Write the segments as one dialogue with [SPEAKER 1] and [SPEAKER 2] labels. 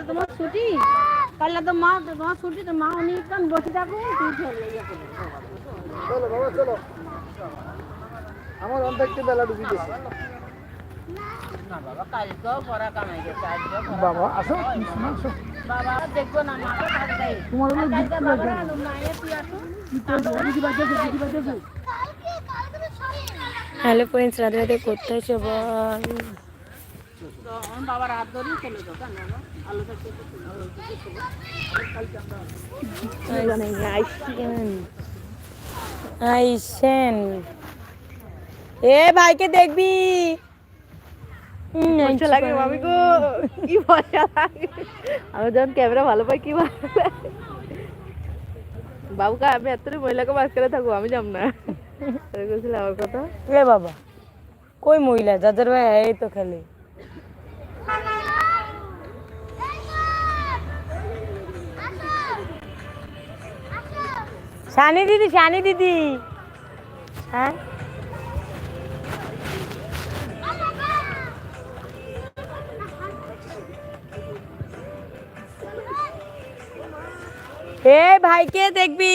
[SPEAKER 1] তো তোমার ছুটি? কাল তো মা তোমার ছুটি তো মা উনি কান বসে থাকো? তুই চলে
[SPEAKER 2] চলো বাবা চলো। আমার অর্ধেকটা বেলা ডুবি গেছে।
[SPEAKER 1] বাবা
[SPEAKER 2] বাবা আসো
[SPEAKER 1] বাবা দেখব না
[SPEAKER 2] তোমার
[SPEAKER 1] কালকে বাবা
[SPEAKER 3] হ্যালো ফ্রেন্ডস রাধে রাধে কোথায় সবাই?
[SPEAKER 1] তো আমার বাবার হাত ধরেই চলে যাও
[SPEAKER 3] আইসেন। এ ভাইকে দেখবি।
[SPEAKER 4] লাগে মামি গো। কি মজা লাগে। আমি যখন ক্যামেরা ভালো পাই কি ভালো লাগে। আমি মহিলাকে থাকব আমি যাব না। তাই বলছিল আমার কথা?
[SPEAKER 3] এ বাবা কই মহিলা? যাদের ভাই এই তো খালি। শানি দিদি শানি দিদি। হ্যাঁ? এ ভাইকে দেখবি?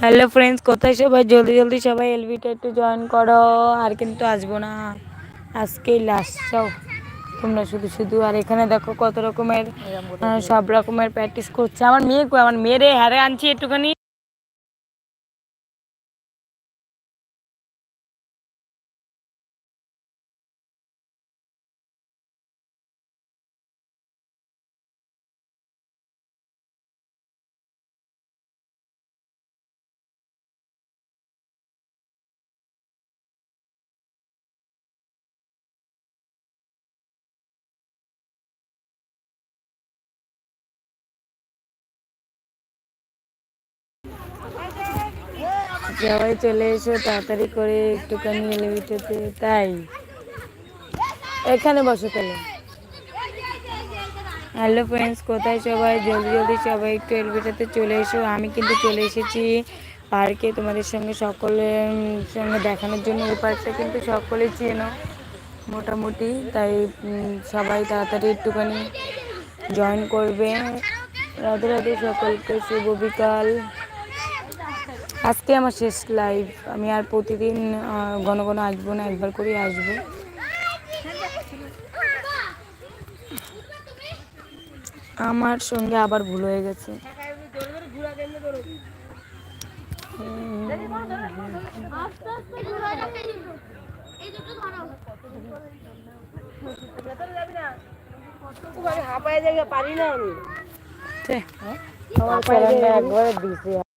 [SPEAKER 3] হ্যালো ফ্রেন্ডস কোথায় সবাই? জলদি জলদি সবাই এলবিটা একটু জয়েন করো। আর কিন্তু আসব না। আজকেই লাস্ট চাও তোমরা শুধু শুধু, আর এখানে দেখো কত রকমের সব রকমের প্র্যাকটিস করছে। আমার মেয়ে? আমার মেয়েরে হ্যারে আনছি একটুখানি। সবাই চলে এসো, তাড়াতাড়ি করে একটুখানি এলিভেটারতে তাই? এখানে বসো তাহলে। হ্যালো ফ্রেন্ডস কোথায় সবাই? জলদি জলদি সবাই একটু এলিভেটারতে চলে এসো। আমি কিন্তু চলে এসেছি পার্কে তোমাদের সঙ্গে সকলের সঙ্গে দেখানোর জন্য। এই পার্কটা কিন্তু সকলে চেনো মোটামুটি। তাই সবাই তাড়াতাড়ি একটুখানি জয়েন করবে। রাধে রাধে সকলকে শুভ বিকাল। আজকে আমার শেষ লাইভ আমি আর প্রতিদিন ঘন ঘন আসব না একবার করেই আসব। আমার সঙ্গে আবার ভুল হয়ে গেছে।
[SPEAKER 4] হাঁপায় জায়গা পারি না আমি।
[SPEAKER 3] একবারে দিছি।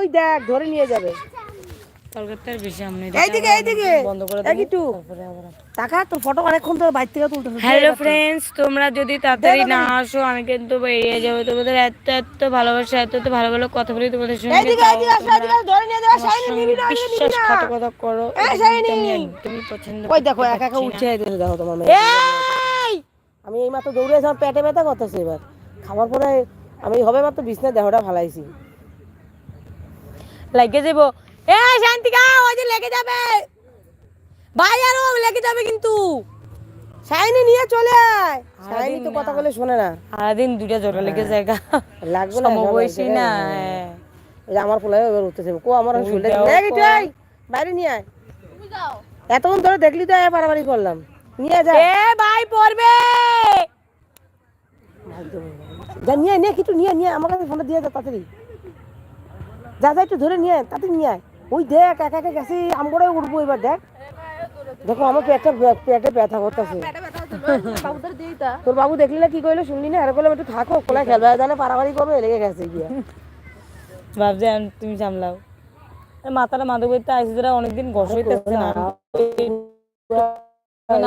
[SPEAKER 4] ওই দেখ ধরে নিয়ে যাবে।
[SPEAKER 3] কলকাতার বেশি সামনে
[SPEAKER 4] এইদিকে এইদিকে
[SPEAKER 3] বন্ধ করে
[SPEAKER 4] দেখ একটু। টাকা তোর ফটো অনেকক্ষণ তোর বাইর থেকে তুলতে
[SPEAKER 3] হ্যালো ফ্রেন্ডস তোমরা যদি তাড়াতাড়ি না। আসো আমি কিন্তু বেরিয়ে যাব। তোমাদের এত এত ভালোবাসা এত এত ভালো ভালো কথা বলি তোমাদের সঙ্গে
[SPEAKER 4] এইদিকে এইদিকে আসো এইদিকে ধরে নিয়ে যাবে শাইনি নিবি না নিবি না
[SPEAKER 3] বিশ্বাসঘাতকতা করো
[SPEAKER 4] এই শাইনি!
[SPEAKER 3] আমি পছন্দ
[SPEAKER 4] ওই দেখো একা একা দেখো তোমার মেয়ে।
[SPEAKER 3] এই!
[SPEAKER 4] আমি এই মাত্র দৌড়ে এসে পেটে ব্যথা করতেছে এবার। খাবার পরে আমি হবে মাত্র বিছনায় দেহটা ফালাইছি।
[SPEAKER 3] লাগে যাব। এ শান্তিকা ওই যে লেগে যাবে। ভাই আরও লেগে যাবে কিন্তু।
[SPEAKER 4] শাইনি নিয়ে চলে আয়। শাইনি তো কথা বলে শোনে না।
[SPEAKER 3] সারাদিন দুইটা জোড়া লেগে জায়গা
[SPEAKER 4] লাগবে না
[SPEAKER 3] সমবয়সী না।
[SPEAKER 4] এই যে আমার ফুলাই এবার উঠতেছে কো আমার
[SPEAKER 3] কো।
[SPEAKER 4] আয়, বাইরে নিয়ে আয়। এতক্ষণ ধরে দেখলি তো আয় পারাপারি করলাম। নিয়ে যা।
[SPEAKER 3] এ ভাই পড়বে।
[SPEAKER 4] যা নিয়ে নিয়ে কিছু নিয়ে নিয়ে আমার কাছে ফোনটা দিয়ে যা তাড়াতাড়ি। যা যা একটু ধরে নিয়ে আয়, তাড়াতাড়ি নিয়ে আয়। ওই দেখ একা একা গেছি আমগড়ে উঠবো এবার দেখ। দেখো আমার পেটটা পেটে ব্যথা করতেছে। তোর বাবু দেখলি না কি কইলো? শুনলি না? আর করলাম একটু থাকো কোলায় খেলবে? জানে পারাবাড়ি করবে লেগে গেছে গিয়া।
[SPEAKER 3] ভাবছি তুমি সামলাও। মাথাটা মাদক বইতে আইসি অনেকদিন ঘষ হইতেছে না।
[SPEAKER 4] মনে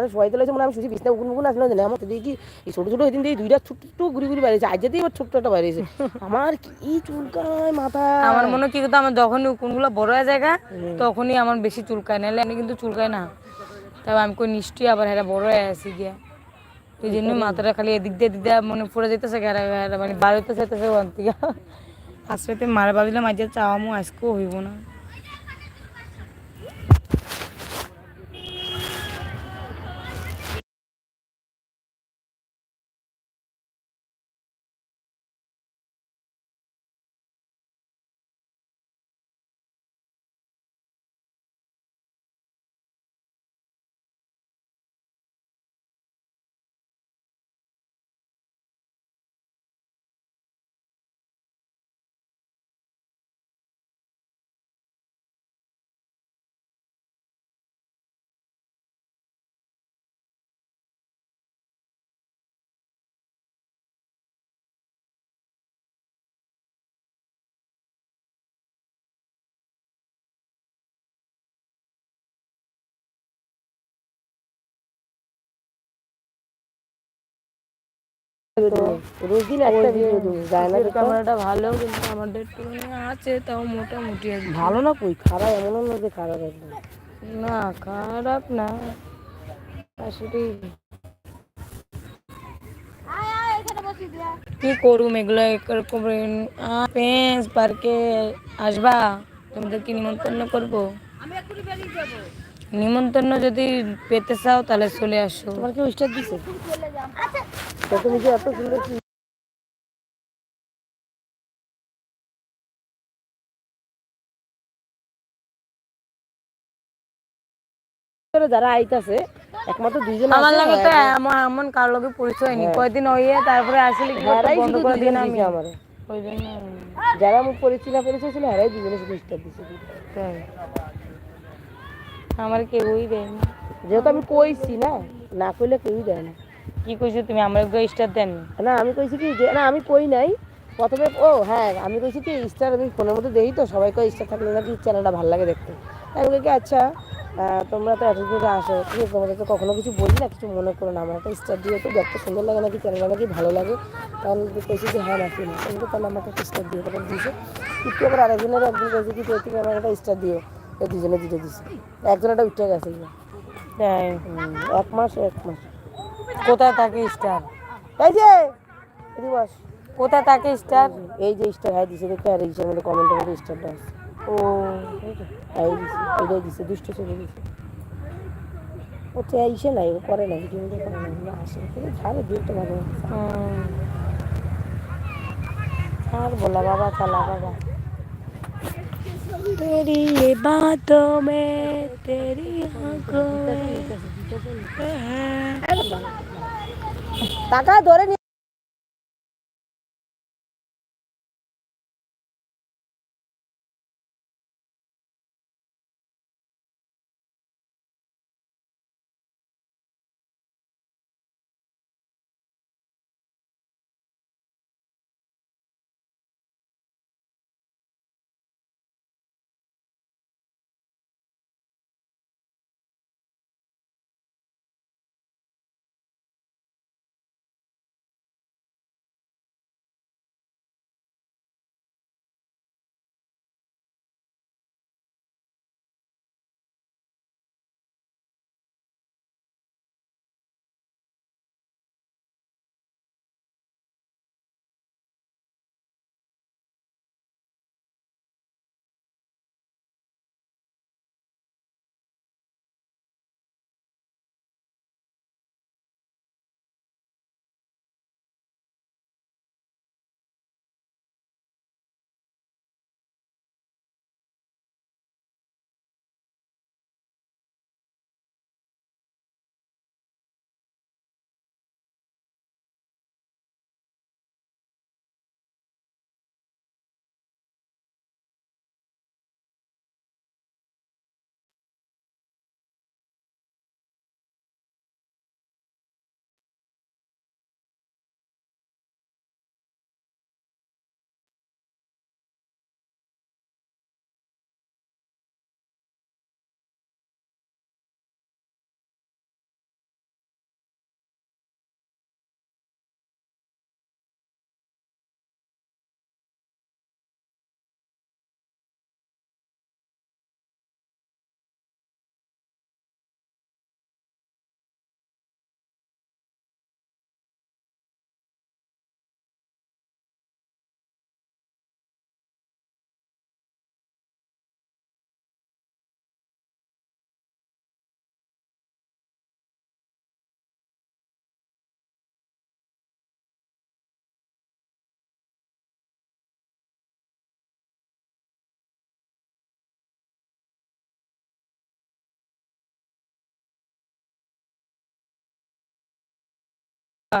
[SPEAKER 4] হয় শোয়াইতে লাগছে আমি সুজি বিছনা উকুন উকুন আসলে জানি আমার দেখি ছোট ছোট ওইদিন দিয়ে দুইটা ছোট ছোট ঘুরি ঘুরি বাইরেছে আজ যেতেই ছোট্ট একটা বাইরেছে আমার কি চুলকায় মাথা?
[SPEAKER 3] আমার মনে কি কথা আমার যখনই কোনগুলো বড় হয়ে যায় তখনই আমার বেশি চুলকায় নাহলে আমি কিন্তু চুলকায় না। তবে আমি কই নিশ্চয়ই আবার হ্যাঁ বড় হয়ে আসি গিয়া। এই জন্য মাথাটা খালি এদিক দিয়ে দিয়ে মনে পড়ে যেতেছে গেরা মানে বাড়িতে যেতেছে ওখান থেকে আসলে মারা ভাবিলাম আজ চাওয়ামো আজকেও হইব না। ক্যামেরাটা ভালো কিন্তু আমাদের একটু আছে তাও মোটামুটি কি।
[SPEAKER 4] ভালো না কই? খারাপ এমন না যে খারাপ একদম।
[SPEAKER 3] না খারাপ না। আসলে
[SPEAKER 1] আয় আয় এখানে বসি দিয়া
[SPEAKER 3] কি করুম এগুলো এরকম পেন্স পার্কে আসবা? তোমাদেরকে নিমন্ত্রণ করব?
[SPEAKER 1] আমি এক্ষুনি বেরিয়ে যাব।
[SPEAKER 3] নিমন্ত্রণ যদি পেতে চাও তাহলে চলে আসো।
[SPEAKER 4] তোমার স্টার দিছে?
[SPEAKER 1] আচ্ছা
[SPEAKER 4] তুমি যে এত সুন্দর যারা আইতাছে একমাত্র দুইজন
[SPEAKER 3] আমার লাগে তো
[SPEAKER 4] হ্যাঁ,
[SPEAKER 3] এমন কার লগে পরিচয় নেই। কয়দিন হইয়ে তারপরে আসলে কি বন্ধ করে দিন আমি
[SPEAKER 4] আমারে। যারা মুখ পরিচয় না পরিচয় ছিল হ্যারাই দুজনে শুধু স্টার দিছে
[SPEAKER 3] তাই। আমার কেউই দেয় না।
[SPEAKER 4] যেহেতু আমি কইছি না না কইলে কেউই দেয় না।
[SPEAKER 3] কি কইছো তুমি? আমার স্টার দেন
[SPEAKER 4] না? আমি কইছি কি যে না আমি কই নাই। প্রথমে ও হ্যাঁ আমি কইছি কি স্টার আমি ফোনের মধ্যে দেখি তো সবাই কয় স্টার থাকলে নাকি চ্যানেলটা ভালো লাগে দেখতে। আমি কি আচ্ছা তোমরা তো এত দূরে আসো ঠিক আছে তোমাদের তো কখনো কিছু বলি না কিছু মনে করো না আমার একটা স্টার দিয়ে তো দেখতে সুন্দর লাগে নাকি চ্যানেলটা নাকি ভালো লাগে। তাহলে তো কইছি যে হ্যাঁ নাকি না। কিন্তু তাহলে আমাকে একটা স্টার দিয়ে তারপর দিয়েছে। একটু আবার আরেকজনের একদিন কইছে কি তুমি আমার একটা স্টার দিও। এই দুজনে দুটো দিছে। একজন একটা উঠে গেছে। এক মাস এক মাস।
[SPEAKER 3] কোথায় থাকে স্টার?
[SPEAKER 4] এই যে
[SPEAKER 3] কোথায় থাকে স্টার?
[SPEAKER 4] এই যে স্টার হ্যাঁ দিছে দেখতে আর এই যে কমেন্ট করে স্টারটা আছে।
[SPEAKER 3] ও
[SPEAKER 4] এই দিছে এটাই দিছে দুষ্ট চলে দিছে। ও তো এসে নাই ও করে না ভিডিও করে না আসে। তুমি ছাড়ে দু একটা ভালো
[SPEAKER 3] আর বলা বাবা চালা বাবা। तेरी ये बातों में तेरी आंखों में
[SPEAKER 4] টাকা ধরে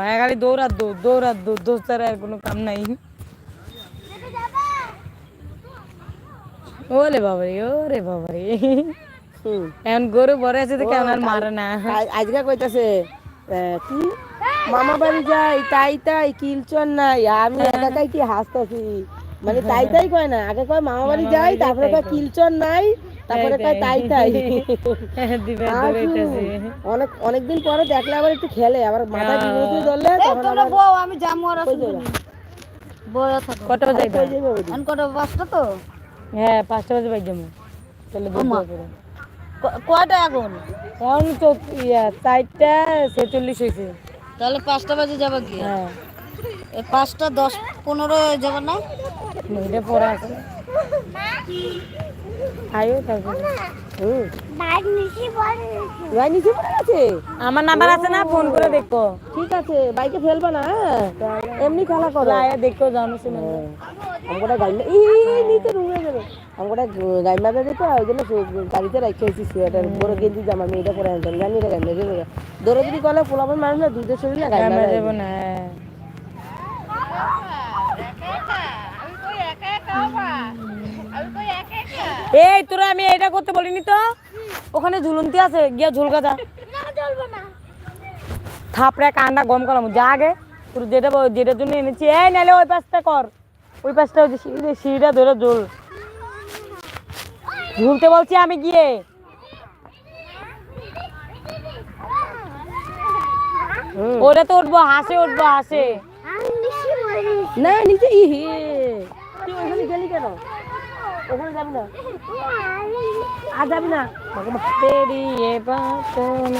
[SPEAKER 3] হ্যাঁ খালি দৌড় দৌড় দোষ ছাড়া আর কোনো কাম নাই। ওলে বাবারে ওরে বাবারে। এখন গরু বড় আছে তো কেমন আর মারে না।
[SPEAKER 4] আজকে কইতাছে কি? মামা বাড়ি যাই তাই তাই কিলচন নাই আমি একা একাই কি হাসতাছি? মানে তাই তাই কয় না আগে কয় মামা বাড়ি যাই তারপরে কয় কিলচন নাই তারপরে কয় তাই তাই?
[SPEAKER 3] দৌড়াইতেছে
[SPEAKER 4] অনেক অনেকদিন পরে দেখলে আবার একটু খেলে আবার মাথায় বিভূতি ধরলে তখন
[SPEAKER 1] বউ আমি যাব আর বউ থাকো।
[SPEAKER 3] কটা বাজে?
[SPEAKER 4] যাবে?
[SPEAKER 1] কটা পাঁচটা তো?
[SPEAKER 3] হ্যাঁ পাঁচটা বাজে বাজে যাব। তাহলে
[SPEAKER 1] কয়টা এখন?
[SPEAKER 3] এখন তো ইয়া চারটা ছেচল্লিশ হয়েছে।
[SPEAKER 1] তাহলে পাঁচটা বাজে যাবে কি?
[SPEAKER 3] হ্যাঁ।
[SPEAKER 1] এই পাঁচটা দশ পনেরো যাবে না?
[SPEAKER 3] এটা পড়া আছে। আয়ো তারপরে। আমার নাম্বার আছে না ফোন করে দেখো।
[SPEAKER 4] ঠিক আছে বাইকে ফেলবা না হ্যাঁ? এমনি খেলা করো।
[SPEAKER 3] আয়া দেখো জানো শুনে
[SPEAKER 4] আমগোটা গাইমা ই নিচে রুমে যাবে আমগোটা গাইমা বেঁধে তো ওই জন্য গাড়িতে রাখেছি সোয়েটার। বড় গেঞ্জি জামা আমি এটা পরে আনতাম জানি এটা গাইমা যাবে। দৌড়াদৌড়ি করলে পোলাপন মানুষ না দুধের শরীর না গাইমা
[SPEAKER 3] আমরা
[SPEAKER 4] যাবে
[SPEAKER 3] না হ্যাঁ। এই তোরা আমি এটা করতে বলিনি তো? ওখানে ঝুলন্তি আছে গিয়া ঝুলকা যা থাপড়ে কান্না গম করাম যা আগে। তোর যেটা যেটার জন্য এনেছি। এই নাহলে ওই পাশটা কর। ওই পাশটা ওই সিঁড়িটা ধরে ঝুল। ঝুলতে বলছি আমি গিয়ে। ওটা তো উঠবো হাসে উঠবো হাসে।
[SPEAKER 4] না নিচে ই তুই ওখানে গেলি কেন? ওখানে যাবি না? আর যাবি না?
[SPEAKER 3] পেরিয়ে বাসন